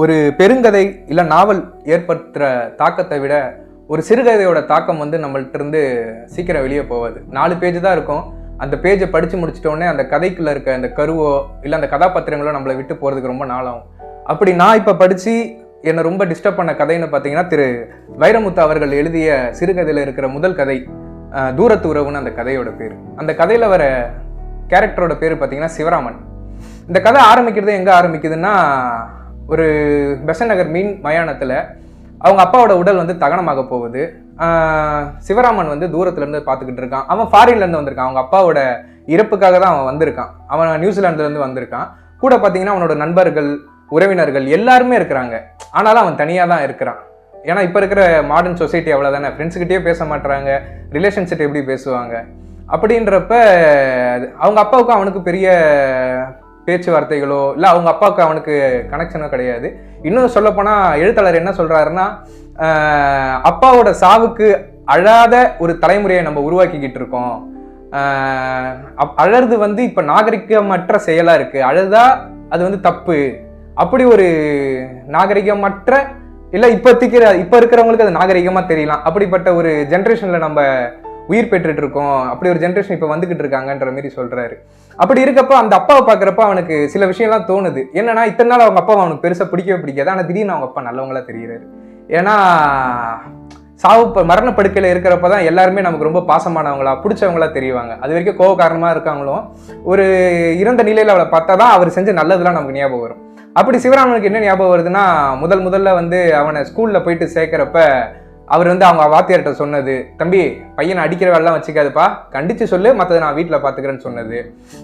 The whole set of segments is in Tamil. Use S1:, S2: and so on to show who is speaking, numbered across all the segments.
S1: ஒரு பெருங்கதை இல்லை நாவல் ஏற்படுத்துகிற தாக்கத்தை விட ஒரு சிறுகதையோட தாக்கம் வந்து நம்மள்ட்ட இருந்து சீக்கிரம் வெளியே போகாது. நாலு பேஜ் தான் இருக்கும். அந்த பேஜை படித்து முடிச்சிட்டோடனே அந்த கதைக்குள்ளே இருக்க அந்த கருவோ இல்லை அந்த கதாபாத்திரங்களோ நம்மளை விட்டு போகிறதுக்கு ரொம்ப நாளாகும். அப்படி நான் இப்போ படித்து என்னை ரொம்ப டிஸ்டர்ப் பண்ண கதைன்னு பார்த்தீங்கன்னா திரு வைரமுத்து அவர்கள் எழுதிய சிறுகதையில் இருக்கிற முதல் கதை தூரத்து உறவுன்னு அந்த கதையோட பேர். அந்த கதையில் வர கேரக்டரோட பேர் பார்த்தீங்கன்னா சிவராமன். இந்த கதை ஆரம்பிக்கிறது எங்கே ஆரம்பிக்குதுன்னா ஒரு பெசன் நகர் மீன் மயானத்தில் அவங்க அப்பாவோட உடல் வந்து தகனமாக போகுது. சிவராமன் வந்து தூரத்துலேருந்து பார்த்துக்கிட்டு இருக்கான். அவன் ஃபாரின்லேருந்து வந்திருக்கான். அவங்க அப்பாவோட இறப்புக்காக தான் அவன் வந்திருக்கான். அவன் நியூசிலாந்துலேருந்து வந்திருக்கான். கூட பார்த்தீங்கன்னா அவனோட நண்பர்கள் உறவினர்கள் எல்லாருமே இருக்கிறாங்க. ஆனாலும் அவன் தனியாக தான் இருக்கிறான். ஏன்னா இப்போ இருக்கிற மாடர்ன் சொசைட்டி அவ்வளோதானே ஃப்ரெண்ட்ஸுக்கிட்டே பேச மாட்டுறாங்க ரிலேஷன்ஷிப் எப்படி பேசுவாங்க? அப்படின்றப்ப அவங்க அப்பாவுக்கும் அவனுக்கு பெரிய பேச்சுவார்த்தைகளோ இல்லை அவங்க அப்பாவுக்கு அவனுக்கு கனெக்ஷனோ கிடையாது. இன்னும் சொல்லப்போனால் எழுத்தாளர் என்ன சொல்கிறாருன்னா அப்பாவோட சாவுக்கு அழாத ஒரு தலைமுறையை நம்ம உருவாக்கிக்கிட்டு இருக்கோம். அப்- அழறது வந்து இப்போ நாகரிகமற்ற செயலாக இருக்குது அழுதா அது வந்து தப்பு. அப்படி ஒரு நாகரிகமற்ற இல்லை இப்போதைக்கு இப்போ இருக்கிறவங்களுக்கு அது நாகரிகமாக தெரியலாம். அப்படிப்பட்ட ஒரு ஜென்ரேஷனில் நம்ம உயிர் பெற்றுட்டு இருக்கோம். அப்படி ஒரு ஜென்ரேஷன் இப்போ வந்துக்கிட்டு இருக்காங்கன்ற மாரி சொல்கிறாரு அப்படி இருக்கப்ப அந்த அப்பாவை பார்க்குறப்ப அவனுக்கு சில விஷயம்லாம் தோணுது. என்னன்னா இத்தனை நாள் அவங்க அப்பா அவனுக்கு பெருசாக பிடிக்கவே பிடிக்காது. ஆனால் திடீர்னு அவங்க அப்பா நல்லவங்களா தெரிகிறாரு ஏன்னா சாவு மரணப்படுக்கையில் இருக்கிறப்ப தான் எல்லாருமே நமக்கு ரொம்ப பாசமானவங்களா பிடிச்சவங்களா தெரியுவாங்க அது வரைக்கும் கோவக்காரமாக இருக்காங்களும் ஒரு இறந்த நிலையில் அவளை பார்த்தா தான் அவர் செஞ்ச நல்லதெல்லாம் நமக்கு ஞாபகம் வரும். அப்படி சிவராமனுக்கு என்ன ஞாபகம் வருதுன்னா முதல் முதல்ல வந்து அவனை ஸ்கூலில் போயிட்டு சேர்க்குறப்ப அவர் வந்து அவங்க வாத்தியார்கிட்ட சொன்னது தம்பி பையனை அடிக்கிற வேலைலாம் வச்சுக்காதுப்பா கண்டித்து சொல்லு மற்றதை நான் வீட்டில் பார்த்துக்கிறேன்னு சொன்னது.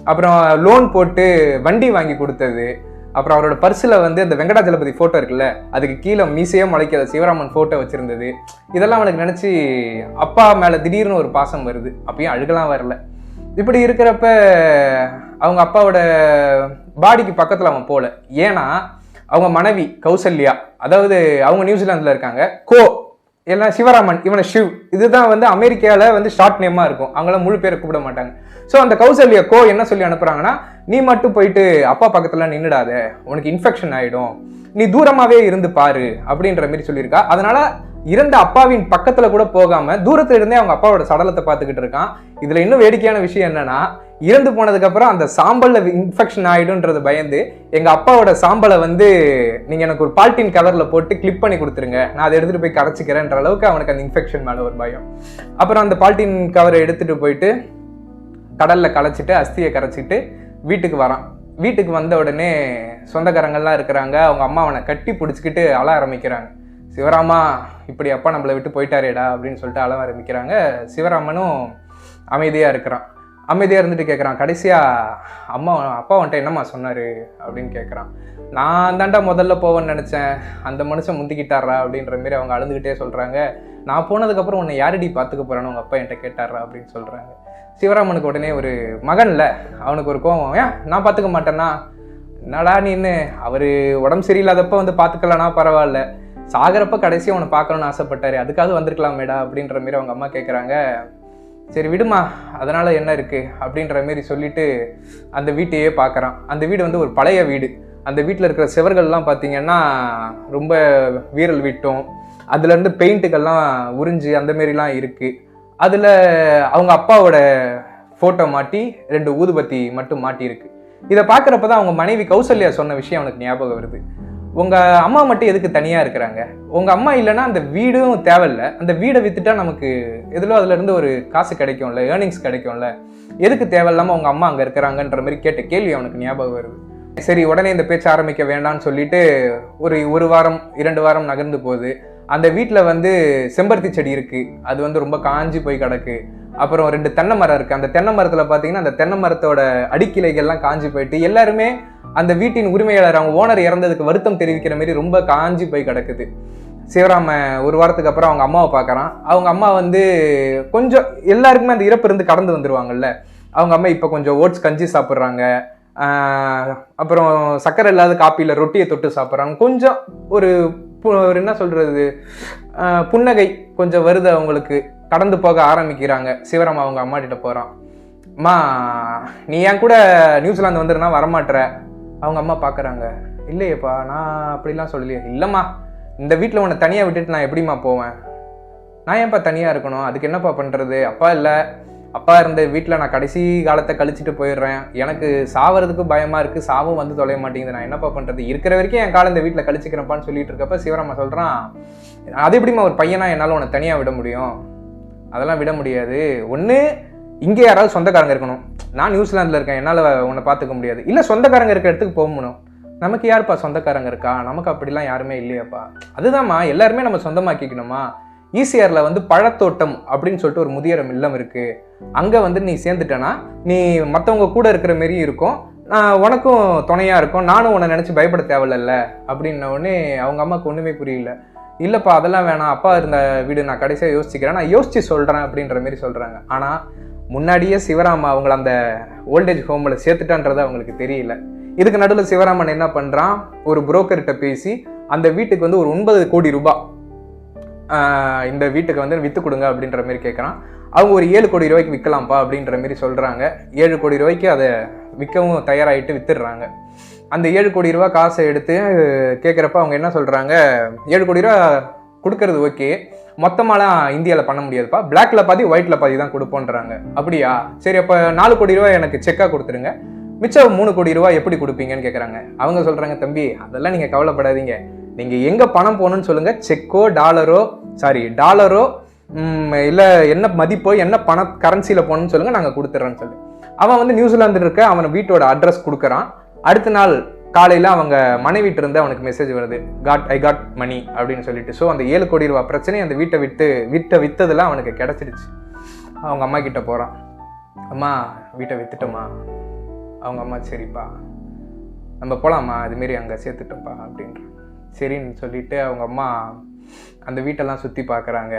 S1: அப்புறம் லோன் போட்டு வண்டி வாங்கி கொடுத்தது. அப்புறம் அவரோட பர்ஸில் வந்து அந்த வெங்கடாஜலபதி ஃபோட்டோ இருக்குல்ல அதுக்கு கீழே மீசையே முளைக்காத சிவராமன் ஃபோட்டோ வச்சுருந்தது. இதெல்லாம் அவனுக்கு நினச்சி அப்பா மேலே திடீர்னு ஒரு பாசம் வருது. அப்பயும் அழுகலாம் வரல. இப்படி இருக்கிறப்ப அவங்க அப்பாவோட பாடிக்கு பக்கத்தில் அவன் போகல ஏன்னா அவங்க மனைவி கௌசல்யா அதாவது அவங்க நியூசிலாந்தில் இருக்காங்க கோ. எல்லாம் சிவராமன் இவனை ஷிவ் இதுதான் வந்து அமெரிக்காவில் வந்து ஷார்ட் நேமாக இருக்கும். அவங்களாம் முழு பேரை கூப்பிட மாட்டாங்க. ஸோ அந்த கௌசல்யா கோ என்ன சொல்லி அனுப்புகிறாங்கன்னா நீ மட்டும் போயிட்டு அப்பா பக்கத்தில் நின்றுடாத உனக்கு இன்ஃபெக்ஷன் ஆகிடும் நீ தூரமாகவே இருந்து பாரு. அப்படின்ற மாதிரி சொல்லியிருக்கா. அதனால் இறந்த அப்பாவின் பக்கத்தில் கூட போகாமல் தூரத்தில் இருந்தே அவங்க அப்பாவோட சடலத்தை பார்த்துக்கிட்டு இருக்கான். இதில் இன்னும் வேடிக்கையான விஷயம் என்னன்னா இறந்து போனதுக்கப்புறம் அந்த சாம்பலில் இன்ஃபெக்ஷன் ஆகிடும்ன்றது பயந்து எங்கள் அப்பாவோட சாம்பலை வந்து நீங்கள் எனக்கு ஒரு பால்டின் கவரில் போட்டு கிளிப் பண்ணி கொடுத்துருங்க. நான் அதை எடுத்துகிட்டு போய் கரைச்சிக்கிறேன்ற அளவுக்கு அவனுக்கு அந்த இன்ஃபெக்ஷன் மேலே ஒரு பயம். அப்புறம் அந்த பால்டின் கவரை எடுத்துகிட்டு போயிட்டு கடலில் களைச்சிட்டு அஸ்தியை கரைச்சிட்டு வீட்டுக்கு வரான். வீட்டுக்கு வந்த உடனே சொந்தக்காரங்கள்லாம் இருக்கிறாங்க. அவங்க அம்மா அவனை கட்டி பிடிச்சிக்கிட்டு அழ ஆரம்பிக்கிறாங்க. சிவராமா இப்படி அப்பா நம்மளை விட்டு போயிட்டாரேடா அப்படின்னு சொல்லிட்டு அழ ஆரம்பிக்கிறாங்க. சிவராமனும் அமைதியாக இருக்கிறான். அமைதியாக இருந்துட்டு கேட்குறான் கடைசியாக அம்மா அப்பா வந்துட்டு என்னம்மா சொன்னார் அப்படின்னு கேட்குறான் நான் தாண்டா முதல்ல போவேன்னு நினச்சேன். அந்த மனுஷன் முந்திக்கிட்டாரா அப்படின்ற மாரி அவங்க அழுதுகிட்டே சொல்கிறாங்க நான் போனதுக்கப்புறம் உன்னை யாரடி பார்த்துக்க போகிறானு உங்கள் அப்பா என்கிட்ட கேட்டாரா அப்படின்னு சொல்கிறாங்க சிவராமனுக்கு உடனே ஒரு மகன்ல அவனுக்கு ஒரு கோவம். ஏன்? நான் பார்த்துக்க மாட்டேன்னா? என்னடா நீன்னு அவர் உடம்பு சரியில்லாதப்ப வந்து பார்த்துக்கலனா பரவாயில்ல. சாகிறப்ப கடைசியாக அவனை பார்க்கணுன்னு ஆசைப்பட்டாரு. அதுக்காவது வந்திருக்கலாமேடா அப்படின்ற மாரி அவங்க அம்மா கேட்குறாங்க சரி விடுமா அதனால் என்ன இருக்குது அப்படின்ற மாரி சொல்லிட்டு அந்த வீட்டையே பார்க்குறான் அந்த வீடு வந்து ஒரு பழைய வீடு. அந்த வீட்டில் இருக்கிற சுவர்கள்லாம் பார்த்தீங்கன்னா ரொம்ப வீரல் விட்டும். அதுலேருந்து பெயிண்ட்டுகள்லாம் உறிஞ்சு அந்த மாரிலாம் இருக்குது அதில் அவங்க அப்பாவோட ஃபோட்டோ மாட்டி ரெண்டு ஊதுபத்தி மட்டும் மாட்டியிருக்கு. இதை பார்க்குறப்ப தான் அவங்க மனைவி கௌசல்யா சொன்ன விஷயம் அவனுக்கு ஞாபகம் வருது. உங்கள் அம்மா மட்டும் எதுக்கு தனியாக இருக்கிறாங்க? உங்கள் அம்மா இல்லைன்னா அந்த வீடும் தேவையில்ல. அந்த வீடை விற்றுட்டா நமக்கு எதிலோ அதுலேருந்து ஒரு காசு கிடைக்கும்ல ஏர்னிங்ஸ் கிடைக்கும்ல. எதுக்கு தேவையில்லாமல் உங்கள் அம்மா அங்கே இருக்கிறாங்கன்ற மாதிரி கேட்ட கேள்வி அவனுக்கு ஞாபகம் வருது. சரி உடனே இந்த பேச்சு ஆரம்பிக்க வேண்டாம்னு சொல்லிட்டு ஒரு ஒரு வாரம் இரண்டு வாரம் நகர்ந்து போகுது. அந்த வீட்டில் வந்து செம்பருத்தி செடி இருக்குது அது வந்து ரொம்ப காஞ்சி போய் கிடக்கு. அப்புறம் ரெண்டு தென்னை மரம் இருக்குது அந்த தென்னை மரத்தில் பார்த்தீங்கன்னா அந்த தென்னை மரத்தோட அடிக்கிளைகள்லாம் காஞ்சி போயிட்டு எல்லாருமே அந்த வீட்டின் உரிமையாளர் அவங்க ஓனர் இறந்ததுக்கு வருத்தம் தெரிவிக்கிற மாதிரி ரொம்ப காஞ்சி போய் கிடக்குது. சிவராம ஒரு வாரத்துக்கு அப்புறம் அவங்க அம்மாவை பார்க்குறான். அவங்க அம்மா வந்து கொஞ்சம் எல்லாருக்குமே அந்த இறப்பு இருந்து கடந்து வந்துடுவாங்கல்ல அவங்க அம்மா இப்போ கொஞ்சம் ஓட்ஸ் கஞ்சி சாப்பிட்றாங்க. அப்புறம் சக்கரை இல்லாத காப்பியில் ரொட்டியை தொட்டு சாப்பிட்றாங்க. கொஞ்சம் ஒரு பு- ஒரு என்ன சொல்கிறது புன்னகை கொஞ்சம் வருது அவங்களுக்கு. கடந்து போக ஆரம்பிக்கிறாங்க. சிவராம அவங்க அம்மா போகிறான் அம்மா நீ என் கூட நியூசிலாந்து வந்துருனா வரமாட்ற. அவங்க அம்மா பார்க்குறாங்க இல்லையேப்பா நான் அப்படிலாம் சொல்லலையே. இல்லைம்மா இந்த வீட்டில் உன்னை தனியாக விட்டுட்டு நான் எப்படிம்மா போவேன்? நான் ஏன்ப்பா தனியாக இருக்கணும்? அதுக்கு என்னப்பா பண்ணுறது அப்பா இல்லை. அப்பா இருந்த வீட்டில் நான் கடைசி காலத்தை கழிச்சிட்டு போயிடுறேன். எனக்கு சாவறதுக்கு பயமாக இருக்குது சாவும் வந்து தொலைய மாட்டேங்குது. நான் என்னப்பா பண்ணுறது இருக்கிற வரைக்கும் என் காலம் இந்த வீட்டில் கழிச்சிக்கிறப்பான்னு சொல்லிட்டு இருக்கப்ப சிவராமா சொல்கிறான் அது எப்படிம்மா ஒரு பையனா என்னால் உன்னை தனியாக விட முடியும்? அதெல்லாம் விட முடியாது. ஒன்று இங்கே யாராவது சொந்தக்காரங்க இருக்கணும். நான் நியூசிலாந்தில் இருக்கேன் என்னால் உன்னை பார்த்துக்க முடியாது. இல்லை சொந்தக்காரங்க இருக்க இடத்துக்கு போகணும் நமக்கு யாருப்பா சொந்தக்காரங்க இருக்கா? நமக்கு அப்படிலாம் யாருமே இல்லையாப்பா. அதுதான்மா எல்லாருமே நம்ம சொந்தமாக்கிக்கணுமா? ஈசிஆரில் வந்து பழத்தோட்டம் அப்படின்னு சொல்லிட்டு ஒரு முதியரம் இல்லம் இருக்குது அங்கே வந்து நீ சேர்ந்துட்டேன்னா நீ மற்றவங்க கூட இருக்கிற மாரி இருக்கும். நான் உனக்கும் துணையாக இருக்கும். நானும் உன்னை நினச்சி பயப்பட தேவையில்ல அப்படின்ன உடனே அவங்க அம்மாவுக்கு ஒன்றுமே புரியல. இல்லைப்பா அதெல்லாம் வேணாம். அப்பா இருந்த வீடு நான் கடைசியாக யோசிச்சுக்கிறேன். நான் யோசித்து சொல்கிறேன் அப்படின்ற மாரி சொல்கிறாங்க ஆனால் முன்னாடியே சிவராம அவங்கள அந்த ஓல்டேஜ் ஹோமில் சேர்த்துட்டான்றது அவங்களுக்கு தெரியல. இதுக்கு நடுவில் சிவராமன் என்ன பண்ணுறான் ஒரு புரோக்கர்கிட்ட பேசி அந்த வீட்டுக்கு வந்து ஒரு ஒன்பது கோடி ரூபாய் இந்த வீட்டுக்கு வந்து விற்று கொடுங்க அப்படின்ற மாதிரி கேட்குறான் அவங்க ஒரு ஏழு கோடி ரூபாய்க்கு விற்கலாம்ப்பா அப்படின்ற மாதிரி சொல்கிறாங்க ஏழு கோடி ரூபாய்க்கு அதை விற்கவும் தயாராகிட்டு விற்றுடுறாங்க அந்த ஏழு கோடி ரூபா காசை எடுத்து கேட்குறப்ப அவங்க என்ன சொல்கிறாங்க ஏழு கோடி ரூபா கொடுக்கறது ஓகே மொத்தமாலாம் இந்தியாவில் பண்ண முடியாதுப்பா. பிளாக்ல பாதி ஒயிட்ல பாதி தான் கொடுப்போன்றாங்க. அப்படியா? சரி அப்போ நாலு கோடி ரூபாய் எனக்கு செக்காக கொடுத்துருங்க. மிச்சம் மூணு கோடி ரூபாய் எப்படி கொடுப்பீங்கன்னு கேட்குறாங்க அவங்க சொல்கிறாங்க தம்பி அதெல்லாம் நீங்கள் கவலைப்படாதீங்க. நீங்கள் எங்கே பணம் போகணும்னு சொல்லுங்கள் செக்கோ டாலரோ சாரி டாலரோ இல்லை என்ன மதிப்போ என்ன பண கரன்சியில் போகணும்னு சொல்லுங்கள் நாங்கள் கொடுத்துட்றோன்னு சொல்லி. அவன் வந்து நியூசிலாந்து இருக்க அவன் வீட்டோட அட்ரஸ் கொடுக்குறான். அடுத்த நாள் காலையில் அவங்க மனைவிட்டு இருந்து அவனுக்கு மெசேஜ் வருது காட் ஐ காட் மணி அப்படின்னு சொல்லிட்டு. ஸோ அந்த ஏழு கோடி ரூபா பிரச்சனை அந்த வீட்டை விட்டு வீட்டை விற்றதெல்லாம் அவனுக்கு கிடச்சிடுச்சு அவங்க அம்மா கிட்ட போகிறான் அம்மா வீட்டை வித்துட்டோமா அவங்க அம்மா சரிப்பா நம்ம போகலாமா இதுமாரி அங்கே சேர்த்துட்டோம்ப்பா அப்படின்ற. சரின்னு சொல்லிட்டு அவங்க அம்மா அந்த வீட்டெல்லாம் சுற்றி பார்க்குறாங்க.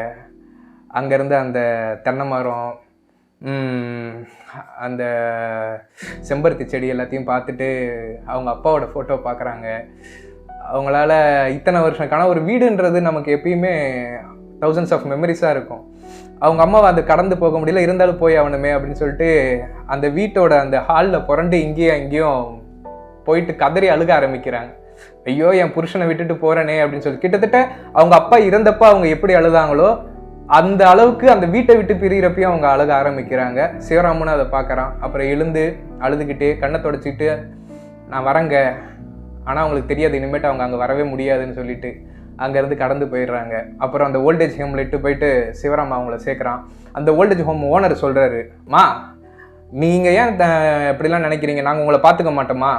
S1: அங்கேருந்து அந்த தென்னை மரம் அந்த செம்பருத்தி செடி எல்லாத்தையும் பார்த்துட்டு அவங்க அப்பாவோட ஃபோட்டோ பார்க்குறாங்க. அவங்களால இத்தனை வருஷம் காண ஒரு வீடுன்றது நமக்கு எப்பயுமே தௌசண்ட்ஸ் ஆஃப் மெமரிஸாக இருக்கும். அவங்க அம்மாவை அந்த கடந்து போக முடியல இருந்தாலும் போய் ஆகணுமே அப்படின்னு சொல்லிட்டு அந்த வீட்டோட அந்த ஹாலில் புரண்டு இங்கேயும் அங்கேயும் போயிட்டு கதறி அழுக ஆரம்பிக்கிறாங்க. ஐயோ என் புருஷனை விட்டுட்டு போகிறேனே அப்படின்னு சொல்லி. கிட்டத்தட்ட அவங்க அப்பா இறந்தப்போ அவங்க எப்படி அழுதாங்களோ அந்த அளவுக்கு அந்த வீட்டை விட்டு பிரிகிறப்பையும் அவங்க அழுக ஆரம்பிக்கிறாங்க. சிவராமனும் அதை பார்க்குறான். அப்புறம் எழுந்து அழுதுகிட்டு கண்ணை தொடச்சிக்கிட்டு நான் வரேங்க. ஆனால் அவங்களுக்கு தெரியாது. இனிமேட்டு அவங்க அங்கே வரவே முடியாதுன்னு சொல்லிட்டு அங்கேருந்து கடந்து போயிடுறாங்க. அப்புறம் அந்த ஓல்டேஜ் ஹோமில் இட்டு போயிட்டு சிவராம் அவங்கள சேர்க்குறான். அந்த ஓல்டேஜ் ஹோம் ஓனர் சொல்கிறாரு மா நீங்கள் ஏன் த- இப்படிலாம் நினைக்கிறீங்க? நாங்கள் உங்களை பார்த்துக்க மாட்டோமா?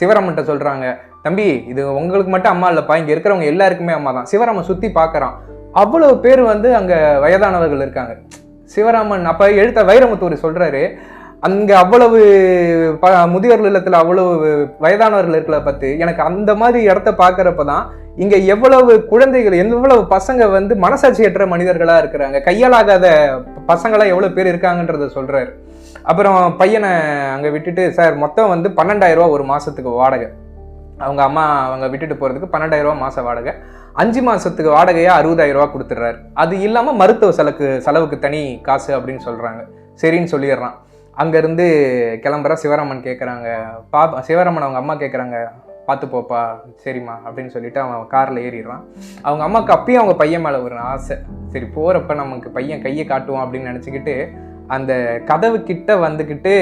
S1: சிவராமன்ட்ட சொல்கிறாங்க தம்பி இது உங்களுக்கு மட்டும் அம்மா இல்லைப்பா. இங்கே இருக்கிறவங்க எல்லாருக்குமே அம்மா தான் சிவராமன் சுற்றி பார்க்குறான். அவ்வளவு பேர் வந்து அங்கே வயதானவர்கள் இருக்காங்க. சிவராமன் அப்போ எழுத்த வைரமுத்தூர் சொல்கிறாரு அங்கே அவ்வளவு ப முதியோர் இல்லத்தில் அவ்வளவு வயதானவர்கள் இருக்கிற பற்றி எனக்கு அந்த மாதிரி இடத்த பார்க்குறப்ப தான் இங்கே எவ்வளவு குழந்தைகள் எவ்வளவு பசங்க வந்து மனசாட்சியற்ற மனிதர்களாக இருக்கிறாங்க. கையாலாகாத பசங்களாக எவ்வளோ பேர் இருக்காங்கன்றத சொல்கிறாரு அப்புறம் பையனை அங்கே விட்டுட்டு சார் மொத்தம் வந்து பன்னெண்டாயிரரூவா ஒரு மாதத்துக்கு வாடகை. அவங்க அம்மா அவங்க விட்டுட்டு போகிறதுக்கு பன்னெண்டாயிரரூவா மாத வாடகை. அஞ்சு மாதத்துக்கு வாடகையாக அறுபதாயிரம் ரூபா கொடுத்துட்றாரு. அது இல்லாமல் மருத்துவ செலவுக்கு செலவுக்கு தனி காசு அப்படின்னு சொல்கிறாங்க சரின்னு சொல்லிடுறான். அங்கேருந்து கிளம்புற சிவராமன் கேட்குறாங்க பா சிவராமன் அவங்க அம்மா கேட்குறாங்க பார்த்து போப்பா சரிம்மா அப்படின்னு சொல்லிட்டு அவன் காரில் ஏறிடுறான். அவங்க அம்மாவுக்கு அப்பயும் அவங்க பையன் மேலே ஒரு ஆசை. சரி போகிறப்ப நமக்கு பையன் கையை காட்டுவோம் அப்படின்னு நினச்சிக்கிட்டு அந்த கதவு கிட்ட வந்துக்கிட்டு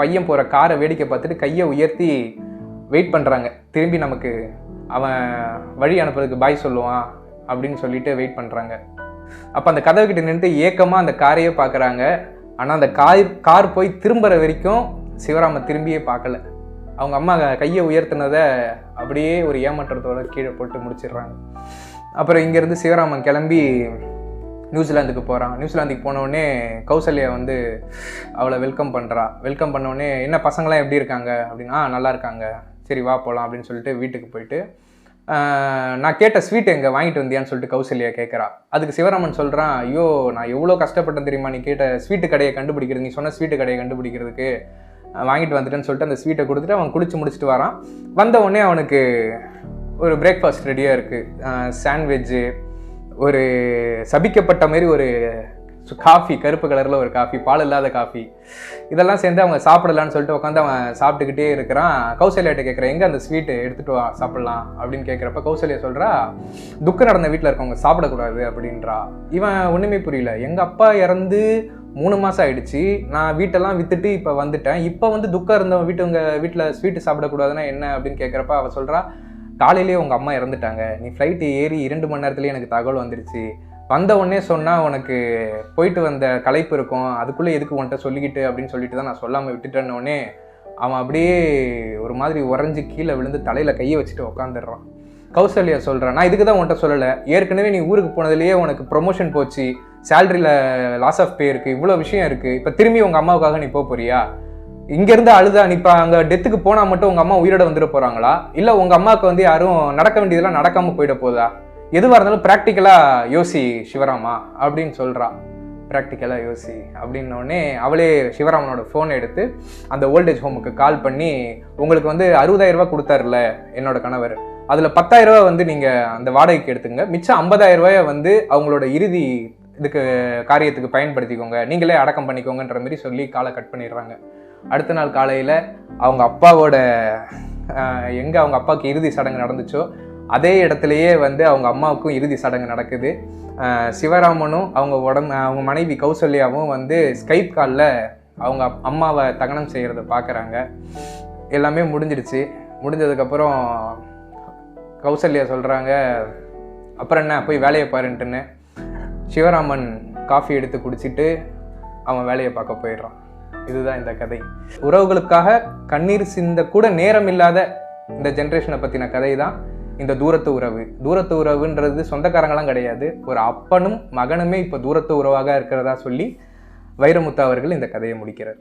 S1: பையன் போகிற காரை வேடிக்கை பார்த்துட்டு கையை உயர்த்தி வெயிட் பண்ணுறாங்க திரும்பி நமக்கு அவன் வழி அனுப்புறதுக்கு பாய் சொல்லுவான் அப்படின்னு சொல்லிட்டு வெயிட் பண்ணுறாங்க அப்போ அந்த கதவு கிட்ட நின்று ஏக்கமாக அந்த காரையே பார்க்குறாங்க ஆனால் அந்த கார் கார் போய் திரும்புகிற வரைக்கும் சிவராம திரும்பியே பார்க்கல அவங்க அம்மா கையை உயர்த்தினதை அப்படியே ஒரு ஏமாற்றத்தோட கீழே போட்டு முடிச்சிடுறாங்க. அப்புறம் இங்கேருந்து சிவராமன் கிளம்பி நியூசிலாந்துக்கு போகிறான் நியூசிலாந்துக்கு போன கௌசல்யா வந்து அவளை வெல்கம் பண்ணுறா வெல்கம் பண்ண என்ன பசங்களாம் எப்படி இருக்காங்க? அப்படின்னா நல்லா இருக்காங்க. சரி வா போகலாம் அப்படின்னு சொல்லிட்டு வீட்டுக்கு போயிட்டு நான் கேட்ட ஸ்வீட் எங்கே வாங்கிட்டு வந்தியான்னு சொல்லிட்டு கௌசல்யா கேட்குறா அதுக்கு சிவராமன் சொல்கிறான் ஐயோ நான் எவ்வளோ கஷ்டப்பட்டேன் தெரியுமா நீ கேட்ட ஸ்வீட்டு கடையை கண்டுபிடிக்கிறது நீ சொன்ன ஸ்வீட்டு கடையை கண்டுபிடிக்கிறதுக்கு. வாங்கிட்டு வந்துட்டேன்னு சொல்லிட்டு அந்த ஸ்வீட்டை கொடுத்துட்டு அவன் குடிச்சு முடிச்சுட்டு வரான். வந்த உடனே அவனுக்கு ஒரு பிரேக்ஃபாஸ்ட் ரெடியாக இருக்குது சாண்ட்விட்ஜு ஒரு சபிக்கப்பட்ட மாதிரி ஒரு காஃபி கருப்பு கலரில் ஒரு காஃபி பால் இல்லாத காஃபி இதெல்லாம் சேர்ந்து அவங்க சாப்பிடலான்னு சொல்லிட்டு உட்காந்து அவன் சாப்பிட்டுக்கிட்டே இருக்கிறான். கௌசல்யாட்ட கேட்குறேன் எங்கே அந்த ஸ்வீட்டு எடுத்துகிட்டு வா சாப்பிட்லாம். அப்படின்னு கேட்குறப்ப கௌசல்யா சொல்கிறா துக்கம் நடந்த வீட்டில் இருக்கவங்க சாப்பிடக்கூடாது அப்படின்றா. இவன் ஒன்றுமே புரியல. எங்கள் அப்பா இறந்து மூணு மாதம் ஆயிடுச்சு. நான் வீட்டெல்லாம் வித்துட்டு இப்போ வந்துட்டேன். இப்போ வந்து துக்கம் இருந்தவன் வீட்டு உங்கள் வீட்டில் ஸ்வீட்டு சாப்பிடக்கூடாதுன்னா என்ன? அப்படின்னு கேட்குறப்ப அவள் சொல்கிறா காலையிலேயே உங்கள் அம்மா இறந்துட்டாங்க. நீ ஃப்ளைட்டு ஏறி இரண்டு மணி நேரத்துலேயே எனக்கு தகவல் வந்துடுச்சு வந்த உடனே சொன்னால் உனக்கு போயிட்டு வந்த களைப்பு இருக்கும். அதுக்குள்ளே எதுக்கு உன்கிட்ட சொல்லிக்கிட்டு அப்படின்னு சொல்லிட்டு தான் நான் சொல்லாமல் விட்டுட்டேன்னொடனே அவன் அப்படியே ஒரு மாதிரி உறைஞ்சி கீழே விழுந்து தலையில் கையை வச்சுட்டு உக்காந்துடுறான். கௌசல்யா சொல்கிறேன் நான் இதுக்கு தான் உன்கிட்ட சொல்லலை. ஏற்கனவே நீ ஊருக்கு போனதுலேயே உனக்கு ப்ரொமோஷன் போச்சு. சேலரியில் லாஸ் ஆஃப் பே இருக்குது இவ்வளோ விஷயம் இருக்குது இப்போ திரும்பி உங்கள் அம்மாவுக்காக நீ போக போறியா? இங்கேருந்து அழுதா நீ இப்போ அங்கே டெத்துக்கு போனால் மட்டும் உங்கள் அம்மா உயிரோட வந்துட போகிறாங்களா இல்லை உங்கள் அம்மாவுக்கு வந்து யாரும் நடக்க வேண்டியதெல்லாம் நடக்காமல் போயிட போதா எதுவாக இருந்தாலும் ப்ராக்டிக்கலாக யோசி சிவராமா அப்படின்னு சொல்கிறா ப்ராக்டிக்கலாக யோசி அப்படின்னோடனே அவளே சிவராமனோட ஃபோன் எடுத்து அந்த ஓல்டேஜ் ஹோமுக்கு கால் பண்ணி உங்களுக்கு வந்து அறுபதாயிரரூபா கொடுத்தாருல என்னோட கணவர். அதில் பத்தாயிரரூபா வந்து நீங்கள் அந்த வாடகைக்கு எடுத்துங்க மிச்சம் ஐம்பதாயிரரூபாயை வந்து அவங்களோட இறுதி இதுக்கு காரியத்துக்கு பயன்படுத்திக்கோங்க. நீங்களே அடக்கம் பண்ணிக்கோங்கன்ற மாதிரி சொல்லி காலை கட் பண்ணிடுறாங்க. அடுத்த நாள் காலையில் அவங்க அப்பாவோட எங்கே அவங்க அப்பாவுக்கு இறுதி சடங்கு நடந்துச்சோ அதே இடத்துலையே வந்து அவங்க அம்மாவுக்கும் இறுதி சடங்கு நடக்குது. சிவராமனும் அவங்க உடம்பு அவங்க மனைவி கௌசல்யாவும் வந்து ஸ்கைப் காலில் அவங்க அப்- அம்மாவை தகனம் செய்கிறத பார்க்குறாங்க எல்லாமே முடிஞ்சிடுச்சு. முடிஞ்சதுக்கப்புறம் கௌசல்யா சொல்கிறாங்க அப்புறம் என்ன? போய் வேலையை பாருன்ட்டுன்னு. சிவராமன் காஃபி எடுத்து குடிச்சிட்டு அவன் வேலையை பார்க்க போயிடுறான். இதுதான் இந்த கதை. உறவுகளுக்காக கண்ணீர் சிந்த கூட நேரம் இல்லாத இந்த ஜென்ரேஷனை பற்றின கதை தான் இந்த தூரத்து உறவு. தூரத்து உறவுன்றது சொந்தக்காரங்களாம் கிடையாது. ஒரு அப்பனும் மகனுமே இப்போ தூரத்து உறவாக இருக்கிறதா சொல்லி வைரமுத்து அவர்கள் இந்த கதையை முடிக்கிறார்.